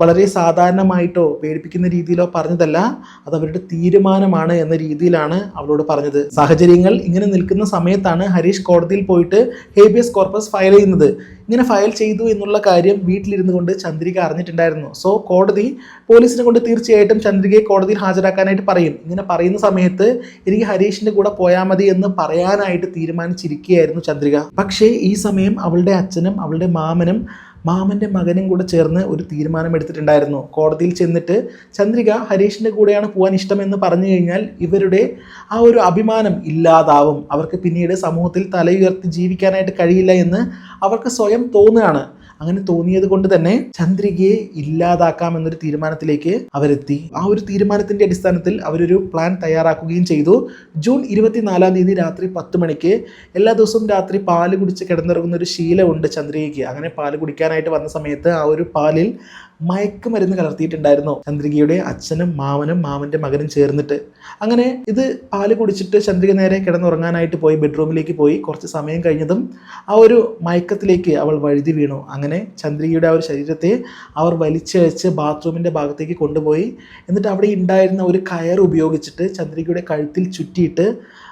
വളരെ സാധാരണമായിട്ടോ പേടിപ്പിക്കുന്ന രീതിയിലോ പറഞ്ഞതല്ല അത് അവരുടെ തീരുമാനമാണ് എന്ന രീതിയിലാണ് അവളോട് പറഞ്ഞത്. സാഹചര്യങ്ങൾ ഇങ്ങനെ നിൽക്കുന്ന സമയത്താണ് ഹരീഷ് കോടതിയിൽ പോയിട്ട് ഹേബിയസ് കോർപ്പസ് ഫയൽ ചെയ്യുന്നത്. ഇങ്ങനെ ഫയൽ ചെയ്തു എന്നുള്ള കാര്യം വീട്ടിലിരുന്നു കൊണ്ട് ചന്ദ്രിക അറിഞ്ഞിട്ടുണ്ടായിരുന്നു. സോ കോടതി പോലീസിനെ കൊണ്ട് തീർച്ചയായിട്ടും ചന്ദ്രികയെ കോടതിയിൽ ഹാജരാക്കാനായിട്ട് പറയും. ഇങ്ങനെ പറയുന്ന സമയത്ത് എനിക്ക് ഹരീഷിന്റെ കൂടെ പോയാൽ മതി എന്ന് പറയാനായിട്ട് തീരുമാനിച്ചിരിക്കുകയായിരുന്നു ചന്ദ്രിക. പക്ഷേ ഈ സമയം അവളുടെ അച്ഛനും അവളുടെ മാമനും മാമന്റെ മകനും കൂടെ ചേർന്ന് ഒരു തീരുമാനം എടുത്തിട്ടുണ്ടായിരുന്നു കോടതിയിൽ ചെന്നിട്ട് ചന്ദ്രിക ഹരീഷിന്റെ കൂടെയാണ് പോകാൻ ഇഷ്ടമെന്ന് പറഞ്ഞു കഴിഞ്ഞാൽ ഇവരുടെ ആ ഒരു അഭിമാനം ഇല്ലാതാവും. അവർക്ക് പിന്നീട് സമൂഹത്തിൽ തലയുയർത്തി ജീവിക്കാനായിട്ട് കഴിയില്ല എന്ന് അവർക്ക് സ്വയം തോന്നുകയാണ്. അങ്ങനെ തോന്നിയത് കൊണ്ട് തന്നെ ചന്ദ്രികയെ ഇല്ലാതാക്കാം എന്നൊരു തീരുമാനത്തിലേക്ക് അവരെത്തി. ആ ഒരു തീരുമാനത്തിന്റെ അടിസ്ഥാനത്തിൽ അവരൊരു പ്ലാൻ തയ്യാറാക്കുകയും ചെയ്തു. ജൂൺ ഇരുപത്തിനാലാം തീയതി രാത്രി പത്ത് മണിക്ക് എല്ലാ ദിവസവും രാത്രി പാൽ കുടിച്ച് കിടന്നിറങ്ങുന്ന ഒരു ശീലമുണ്ട് ചന്ദ്രികയ്ക്ക്. അങ്ങനെ പാൽ കുടിക്കാനായിട്ട് വന്ന സമയത്ത് ആ ഒരു പാലിൽ മയക്കുമരുന്ന് കലർത്തിയിട്ടുണ്ടായിരുന്നു. ചന്ദ്രികയുടെ അച്ഛനും മാമനും മാമന്റെ മകനും ചേർന്നിട്ട്. അങ്ങനെ ഇത് പാൽ കുടിച്ചിട്ട് ചന്ദ്രിക നേരെ കിടന്നുറങ്ങാനായിട്ട് പോയി ബെഡ്റൂമിലേക്ക് പോയി. കുറച്ച് സമയം കഴിഞ്ഞതും ആ ഒരു മയക്കത്തിലേക്ക് അവൾ വഴുതി വീണു. അങ്ങനെ ചന്ദ്രികയുടെ ആ ഒരു ശരീരത്തെ അവർ വലിച്ചഴച്ച് ബാത്റൂമിന്റെ ഭാഗത്തേക്ക് കൊണ്ടുപോയി. എന്നിട്ട് അവിടെ ഉണ്ടായിരുന്ന ഒരു കയർ ഉപയോഗിച്ചിട്ട് ചന്ദ്രികയുടെ കഴുത്തിൽ ചുറ്റിയിട്ട്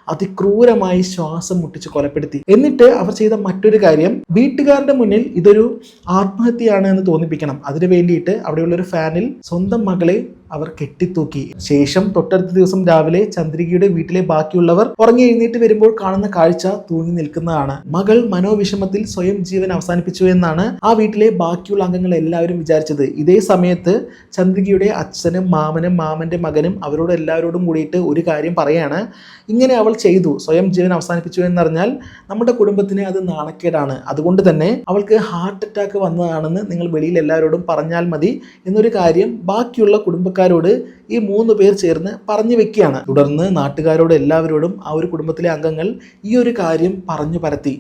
അതിക്രൂരമായി ശ്വാസം മുട്ടിച്ച് കൊലപ്പെടുത്തി. എന്നിട്ട് അവർ ചെയ്ത മറ്റൊരു കാര്യം വീട്ടുകാരുടെ മുന്നിൽ ഇതൊരു ആത്മഹത്യയാണ് എന്ന് തോന്നിപ്പിക്കണം. അതിനു വേണ്ടിയിട്ട് അവിടെയുള്ള ഒരു ഫാനിൽ സ്വന്തം മകളെ അവർ കെട്ടിത്തൂക്കി. ശേഷം തൊട്ടടുത്ത ദിവസം രാവിലെ ചന്ദ്രികയുടെ വീട്ടിലെ ബാക്കിയുള്ളവർ ഉറങ്ങി എഴുന്നേറ്റ് വരുമ്പോൾ കാണുന്ന കാഴ്ച തൂങ്ങി നിൽക്കുന്നതാണ്. മകൾ മനോവിഷമത്തിൽ സ്വയം ജീവൻ അവസാനിപ്പിച്ചു എന്നാണ് ആ വീട്ടിലെ ബാക്കിയുള്ള അംഗങ്ങൾ എല്ലാവരും വിചാരിച്ചത്. ഇതേ സമയത്ത് ചന്ദ്രികയുടെ അച്ഛനും മാമനും മാമന്റെ മകനും അവരോട് എല്ലാവരോടും കൂടിയിട്ട് ഒരു കാര്യം പറയാണ്. ഇങ്ങനെ അവൾ ചെയ്തു. സ്വയം ജീവൻ അവസാനിപ്പിച്ചു എന്നറിഞ്ഞാൽ നമ്മുടെ കുടുംബത്തിന് അത് നാണക്കേടാണ്. അതുകൊണ്ട് തന്നെ അവൾക്ക് ഹാർട്ട് അറ്റാക്ക് വന്നതാണെന്ന് നിങ്ങൾ വെളിയിൽ എല്ലാവരോടും പറഞ്ഞാൽ മതി. എന്നൊരു കാര്യം ബാക്കിയുള്ള കുടുംബക്കാരോട് ഈ മൂന്ന് പേർ ചേർന്ന് പറഞ്ഞു വെക്കുകയാണ്. തുടർന്ന് നാട്ടുകാരോട് എല്ലാവരോടും ആ ഒരു കുടുംബത്തിലെ അംഗങ്ങൾ ഈ ഒരു കാര്യം പറഞ്ഞു പരത്തി.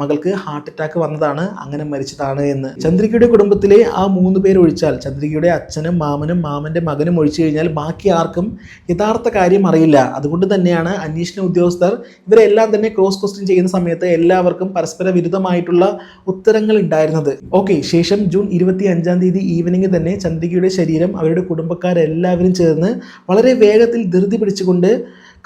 മകൾക്ക് ഹാർട്ട് അറ്റാക്ക് വന്നതാണ് അങ്ങനെ മരിച്ചതാണ് എന്ന്. ചന്ദ്രികയുടെ കുടുംബത്തിലെ ആ മൂന്ന് പേർ ഒഴിച്ചാൽ ചന്ദ്രികയുടെ അച്ഛനും മാമനും മാമന്റെ മകനും ഒഴിച്ചു കഴിഞ്ഞാൽ ബാക്കി ആർക്കും യഥാർത്ഥ കാര്യം അറിയില്ല. അതുകൊണ്ട് തന്നെയാണ് അന്വേഷണ ഉദ്യോഗസ്ഥർ ഇവരെല്ലാം തന്നെ ക്രോസ് ക്വസ്റ്റ്യൻ ചെയ്യുന്ന സമയത്ത് എല്ലാവർക്കും പരസ്പര വിരുദ്ധമായിട്ടുള്ള ഉത്തരങ്ങൾ ഉണ്ടായിരുന്നത്. ഓക്കെ ശേഷം ജൂൺ ഇരുപത്തി അഞ്ചാം തീയതി ഈവനിങ് തന്നെ ചന്ദ്രികയുടെ ശരീരം അവരുടെ കുടുംബക്കാരെല്ലാവരും ചേർന്ന് വളരെ വേഗത്തിൽ ധൃതി പിടിച്ചുകൊണ്ട്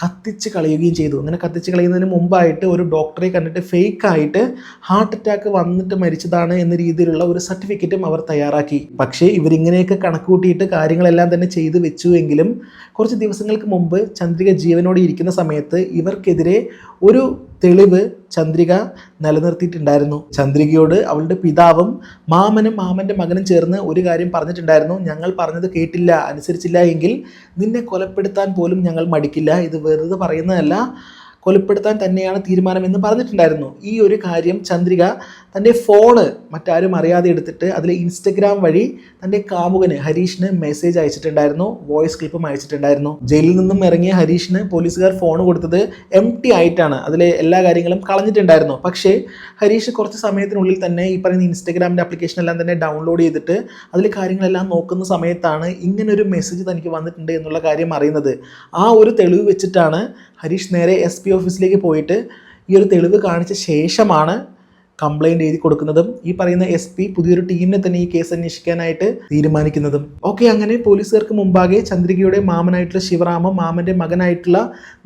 കത്തിച്ച് കളയുകയും ചെയ്തു. അങ്ങനെ കത്തിച്ച് കളയുന്നതിന് മുമ്പായിട്ട് ഒരു ഡോക്ടറെ കണ്ടിട്ട് ഫേക്കായിട്ട് ഹാർട്ട് അറ്റാക്ക് വന്നിട്ട് മരിച്ചതാണ് എന്ന രീതിയിലുള്ള ഒരു സർട്ടിഫിക്കറ്റും അവർ തയ്യാറാക്കി. പക്ഷേ ഇവരിങ്ങനെയൊക്കെ കണക്ക് കൂട്ടിയിട്ട് കാര്യങ്ങളെല്ലാം തന്നെ ചെയ്തു വെച്ചു എങ്കിലും കുറച്ച് ദിവസങ്ങൾക്ക് മുമ്പ് ചന്ദ്രിക ജീവനോടെ ഇരിക്കുന്ന സമയത്ത് ഇവർക്കെതിരെ ഒരു തെളിവ് ചന്ദ്രിക നിലനിർത്തിയിട്ടുണ്ടായിരുന്നു. ചന്ദ്രികയോട് അവളുടെ പിതാവും മാമനും മാമന്റെ മകനും ചേർന്ന് ഒരു കാര്യം പറഞ്ഞിട്ടുണ്ടായിരുന്നു. ഞങ്ങൾ പറഞ്ഞത് കേട്ടില്ല അനുസരിച്ചില്ല എങ്കിൽ നിന്നെ കൊലപ്പെടുത്താൻ പോലും ഞങ്ങൾ മടിക്കില്ല. ഇത് വെറുതെ പറയുന്നതല്ല. കൊലപ്പെടുത്താൻ തന്നെയാണ് തീരുമാനമെന്ന് പറഞ്ഞിട്ടുണ്ടായിരുന്നു. ഈ ഒരു കാര്യം ചന്ദ്രിക തന്റെ ഫോണ് മറ്റാരും അറിയാതെ എടുത്തിട്ട് അതിൽ ഇൻസ്റ്റഗ്രാം വഴി തന്റെ കാമുകന് ഹരീഷിന് മെസ്സേജ് അയച്ചിട്ടുണ്ടായിരുന്നു. വോയിസ് ക്ലിപ്പും അയച്ചിട്ടുണ്ടായിരുന്നു. ജയിലിൽ നിന്നും ഇറങ്ങിയ ഹരീഷിന് പോലീസുകാർ ഫോൺ കൊടുത്തത് എം ടി ആയിട്ടാണ്. അതിലെ എല്ലാ കാര്യങ്ങളും കളഞ്ഞിട്ടുണ്ടായിരുന്നു. പക്ഷേ ഹരീഷ് കുറച്ച് സമയത്തിനുള്ളിൽ തന്നെ ഈ പറയുന്ന ഇൻസ്റ്റഗ്രാമിന്റെ ആപ്ലിക്കേഷൻ എല്ലാം തന്നെ ഡൗൺലോഡ് ചെയ്തിട്ട് അതിൽ കാര്യങ്ങളെല്ലാം നോക്കുന്ന സമയത്താണ് ഇങ്ങനൊരു മെസ്സേജ് തനിക്ക് വന്നിട്ടുണ്ട് എന്നുള്ള കാര്യം അറിയുന്നത്. ആ ഒരു തെളിവ് വെച്ചിട്ടാണ് ഹരീഷ് നേരെ എസ് പി ഓഫീസിലേക്ക് പോയിട്ട് ഈ ഒരു തെളിവ് കാണിച്ച ശേഷമാണ് കംപ്ലൈന്റ് എഴുതി കൊടുക്കുന്നതും ഈ പറയുന്ന എസ് പി പുതിയൊരു ടീമിനെ തന്നെ ഈ കേസ് അന്വേഷിക്കാനായിട്ട് തീരുമാനിക്കുന്നതും. ഓക്കെ അങ്ങനെ പോലീസുകാർക്ക് മുമ്പാകെ ചന്ദ്രികയുടെ മാമനായിട്ടുള്ള ശിവറാമും മാമന്റെ മകനായിട്ടുള്ള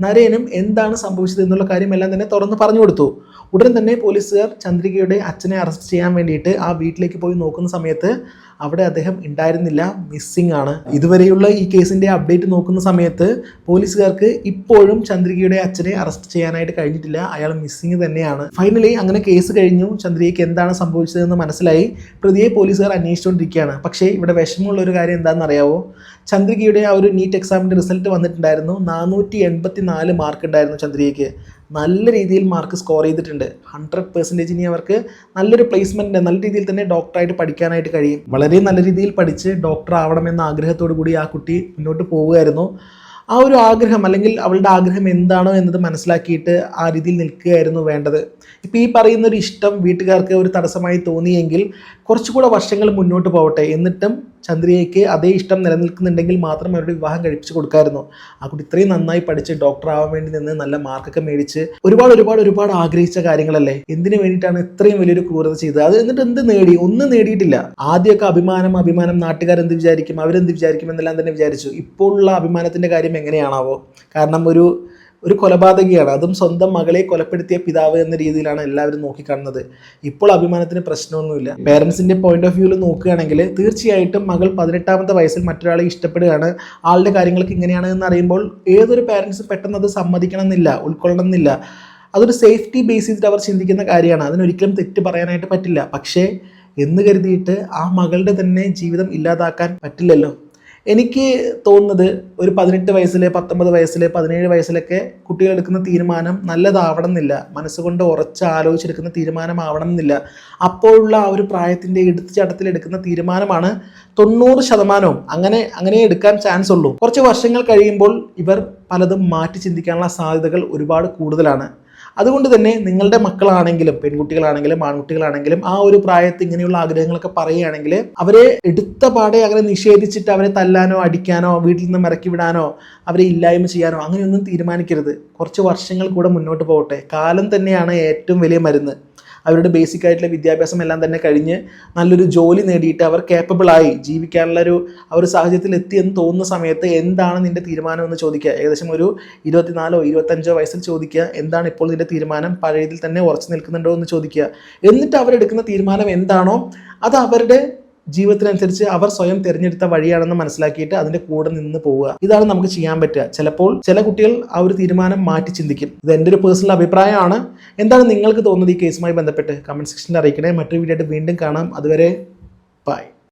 നരേനും എന്താണ് സംഭവിച്ചത് എന്നുള്ള കാര്യം എല്ലാം തന്നെ തുറന്ന് പറഞ്ഞു കൊടുത്തു. ഉടൻ തന്നെ പോലീസുകാർ ചന്ദ്രികയുടെ അച്ഛനെ അറസ്റ്റ് ചെയ്യാൻ വേണ്ടിയിട്ട് ആ വീട്ടിലേക്ക് പോയി നോക്കുന്ന സമയത്ത് അവിടെ അദ്ദേഹം ഉണ്ടായിരുന്നില്ല. മിസ്സിംഗ് ആണ്. ഇതുവരെയുള്ള ഈ കേസിന്റെ അപ്ഡേറ്റ് നോക്കുന്ന സമയത്ത് പോലീസുകാർക്ക് ഇപ്പോഴും ചന്ദ്രികയുടെ അച്ഛനെ അറസ്റ്റ് ചെയ്യാനായിട്ട് കഴിഞ്ഞിട്ടില്ല. അയാൾ മിസ്സിംഗ് തന്നെയാണ്. ഫൈനലി അങ്ങനെ കേസ് കഴിഞ്ഞു. ചന്ദ്രികയ്ക്ക് എന്താണ് സംഭവിച്ചതെന്ന് മനസ്സിലായി. പ്രതിയെ പോലീസുകാർ അന്വേഷിച്ചുകൊണ്ടിരിക്കുകയാണ്. പക്ഷേ ഇവിടെ വിഷമമുള്ള ഒരു കാര്യം എന്താണെന്ന് അറിയാവോ ചന്ദ്രികയുടെ ആ ഒരു നീറ്റ് എക്സാമിന്റെ റിസൾട്ട് വന്നിട്ടുണ്ടായിരുന്നു. നാനൂറ്റി എൺപത്തി നാല് മാർക്ക് ഉണ്ടായിരുന്നു ചന്ദ്രികയ്ക്ക്. നല്ല രീതിയിൽ മാർക്ക് സ്കോർ ചെയ്തിട്ടുണ്ട്. ഹൺഡ്രഡ് പെർസെന്റേജ് ഇനി അവർക്ക് നല്ലൊരു പ്ലേസ്മെന്റ് നല്ല രീതിയിൽ തന്നെ ഡോക്ടറായിട്ട് പഠിക്കാനായിട്ട് കഴിയും. വളരെ നല്ല രീതിയിൽ പഠിച്ച് ഡോക്ടർ ആവണമെന്ന ആഗ്രഹത്തോടു കൂടി ആ കുട്ടി മുന്നോട്ട് പോവുകയായിരുന്നു. ആ ഒരു ആഗ്രഹം അല്ലെങ്കിൽ അവളുടെ ആഗ്രഹം എന്താണോ എന്നത് മനസ്സിലാക്കിയിട്ട് ആ രീതിയിൽ നിൽക്കുകയായിരുന്നു വേണ്ടത്. ഇപ്പോൾ ഈ പറയുന്ന ഒരു ഇഷ്ടം വീട്ടുകാർക്ക് ഒരു തടസ്സമായി തോന്നിയെങ്കിൽ കുറച്ചുകൂടെ വർഷങ്ങൾ മുന്നോട്ട് പോകട്ടെ. എന്നിട്ടും ചന്ദ്രികയ്ക്ക് അതേ ഇഷ്ടം നിലനിൽക്കുന്നുണ്ടെങ്കിൽ മാത്രം അവരുടെ വിവാഹം കഴിപ്പിച്ച് കൊടുക്കാമായിരുന്നു ആ കുട്ടി ഇത്രയും നന്നായി പഠിച്ച് ഡോക്ടർ ആവാൻ വേണ്ടി നിന്ന് നല്ല മാർക്കൊക്കെ മേടിച്ച് ഒരുപാട് ഒരുപാട് ഒരുപാട് ആഗ്രഹിച്ച കാര്യങ്ങളല്ലേ? എന്തിനു വേണ്ടിയിട്ടാണ് ഇത്രയും വലിയൊരു ക്രൂരത ചെയ്തത്? അത് എന്നിട്ട് എന്ത് നേടി? ഒന്നും നേടിയിട്ടില്ല. ആദ്യമൊക്കെ അഭിമാനം അഭിമാനം നാട്ടുകാർ എന്ത് വിചാരിക്കും? അവരെന്ത് വിചാരിക്കും? എന്നെല്ലാം തന്നെ വിചാരിച്ചു. ഇപ്പോഴുള്ള അഭിമാനത്തിന്റെ കാര്യം എങ്ങനെയാണാവോ? കാരണം ഒരു ഒരു കൊലപാതകിയാണ്. അതും സ്വന്തം മകളെ കൊലപ്പെടുത്തിയ പിതാവ് എന്ന രീതിയിലാണ് എല്ലാവരും നോക്കിക്കാണുന്നത്. ഇപ്പോൾ അഭിമാനത്തിന് പ്രശ്നമൊന്നുമില്ല. പേരൻസിന്റെ പോയിന്റ് ഓഫ് വ്യൂവിൽ നോക്കുകയാണെങ്കിൽ തീർച്ചയായിട്ടും മകൾ പതിനെട്ടാമത്തെ വയസ്സിൽ മറ്റൊരാളെ ഇഷ്ടപ്പെടുകയാണ്. ആളുടെ കാര്യങ്ങൾക്ക് ഇങ്ങനെയാണ് എന്ന് അറിയുമ്പോൾ ഏതൊരു പേരൻസും പെട്ടെന്ന് അത് സമ്മതിക്കണം എന്നില്ല ഉൾക്കൊള്ളണം എന്നില്ല അതൊരു സേഫ്റ്റി ബേസിസിൽ അവർ ചിന്തിക്കുന്ന കാര്യമാണ്. അതിനൊരിക്കലും തെറ്റ് പറയാനായിട്ട് പറ്റില്ല. പക്ഷേ എന്ന് കരുതിയിട്ട് ആ മകളുടെ തന്നെ ജീവിതം ഇല്ലാതാക്കാൻ പറ്റില്ലല്ലോ. എനിക്ക് തോന്നുന്നത് ഒരു പതിനെട്ട് വയസ്സിൽ പത്തൊമ്പത് വയസ്സിൽ പതിനേഴ് വയസ്സിലൊക്കെ കുട്ടികൾ എടുക്കുന്ന തീരുമാനം നല്ലതാവണം എന്നില്ല മനസ്സുകൊണ്ട് ഉറച്ച് ആലോചിച്ചെടുക്കുന്ന തീരുമാനമാവണം എന്നില്ല അപ്പോഴുള്ള ആ ഒരു പ്രായത്തിന്റെ എടുത്തുചാട്ടത്തിൽ എടുക്കുന്ന തീരുമാനമാണ് തൊണ്ണൂറ് ശതമാനവും. അങ്ങനെ അങ്ങനെ എടുക്കാൻ ചാൻസ് ഉള്ളൂ. കുറച്ച് വർഷങ്ങൾ കഴിയുമ്പോൾ ഇവർ പലതും മാറ്റി ചിന്തിക്കാനുള്ള സാധ്യതകൾ ഒരുപാട് കൂടുതലാണ്. അതുകൊണ്ട് തന്നെ നിങ്ങളുടെ മക്കളാണെങ്കിലും പെൺകുട്ടികളാണെങ്കിലും ആൺകുട്ടികളാണെങ്കിലും ആ ഒരു പ്രായത്തിൽ ഇങ്ങനെയുള്ള ആഗ്രഹങ്ങളൊക്കെ പറയുകയാണെങ്കിൽ അവരെ എടുത്ത പാടെ അങ്ങനെ നിഷേധിച്ചിട്ട് അവരെ തല്ലാനോ അടിക്കാനോ വീട്ടിൽ നിന്ന് ഇറക്കി വിടാനോ അവരെ ഇല്ലായ്മ ചെയ്യാനോ അങ്ങനെയൊന്നും തീരുമാനിക്കരുത്. കുറച്ച് വർഷങ്ങൾ കൂടെ മുന്നോട്ട് പോകട്ടെ. കാലം തന്നെയാണ് ഏറ്റവും വലിയ മരുന്ന്. അവരുടെ ബേസിക് ആയിട്ടുള്ള വിദ്യാഭ്യാസം എല്ലാം തന്നെ കഴിഞ്ഞ് നല്ലൊരു ജോലി നേടിയിട്ട് അവർ കേപ്പബിളായി ജീവിക്കാനുള്ള ഒരു ആ ഒരു സാഹചര്യത്തിൽ എത്തിയെന്ന് തോന്നുന്ന സമയത്ത് എന്താണ് നിന്റെ തീരുമാനം എന്ന് ചോദിക്കുക. ഏകദേശം ഒരു ഇരുപത്തിനാലോ ഇരുപത്തഞ്ചോ വയസ്സിൽ ചോദിക്കുക എന്താണ് ഇപ്പോൾ നിന്റെ തീരുമാനം? പഴയതിൽ തന്നെ ഉറച്ചു നിൽക്കുന്നുണ്ടോ എന്ന് ചോദിക്കുക. എന്നിട്ട് അവരെടുക്കുന്ന തീരുമാനം എന്താണോ അത് അവരുടെ ജീവിതത്തിനനുസരിച്ച് അവർ സ്വയം തിരഞ്ഞെടുത്ത വഴിയാണെന്ന് മനസ്സിലാക്കിയിട്ട് അതിന്റെ കൂടെ നിന്ന് പോവുക. ഇതാണ് നമുക്ക് ചെയ്യാൻ പറ്റുക. ചിലപ്പോൾ ചില കുട്ടികൾ ആ ഒരു തീരുമാനം മാറ്റി ചിന്തിക്കും. ഇത് എന്റെ ഒരു പേഴ്സണൽ അഭിപ്രായമാണ്. എന്താണ് നിങ്ങൾക്ക് തോന്നുന്നത് ഈ കേസുമായി ബന്ധപ്പെട്ട്? കമന്റ് സെക്ഷനിൽ അറിയിക്കണേ. മറ്റൊരു വീഡിയോ ആയിട്ട് വീണ്ടും കാണാം. അതുവരെ ബൈ